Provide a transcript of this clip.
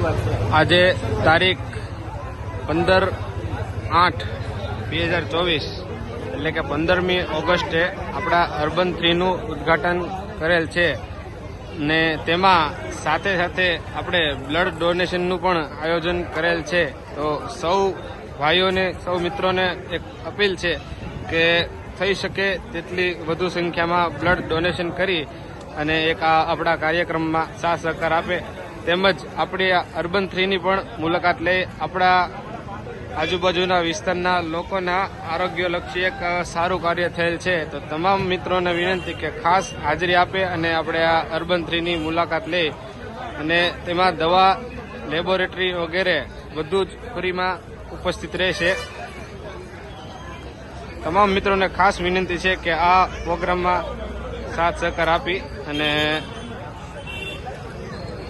આજે તારીખ પંદર આઠ બે હજાર ચોવીસ. એટલે કે પંદરમી ઓગસ્ટે આપણા અર્બન થ્રીનું ઉદ્ઘાટન કરેલ છે. ને તેમાં સાથે સાથે આપણે બ્લડ ડોનેશનનું પણ આયોજન કરેલ છે. તો સૌ ભાઈઓને, સૌ મિત્રોને એક અપીલ છે કે થઈ શકે તેટલી વધુ સંખ્યામાં બ્લડ ડોનેશન કરી અને એક આ આપણા કાર્યક્રમમાં સાથ સહકાર આપે. તેમજ આપણી અર્બન થ્રીની પણ મુલાકાત લઈ આપણા આજુબાજુના વિસ્તારના લોકોના આરોગ્યલક્ષી એક સારું કાર્ય થયેલ છે. તો તમામ મિત્રોને વિનંતી કે ખાસ હાજરી આપે અને આપણે આ અર્બન થ્રીની મુલાકાત લઈ અને તેમાં દવા, લેબોરેટરી વગેરે બધું જ ફ્રીમાં ઉપસ્થિત રહેશે. તમામ મિત્રોને ખાસ વિનંતી છે કે આ પ્રોગ્રામમાં સાથ સહકાર આપી અને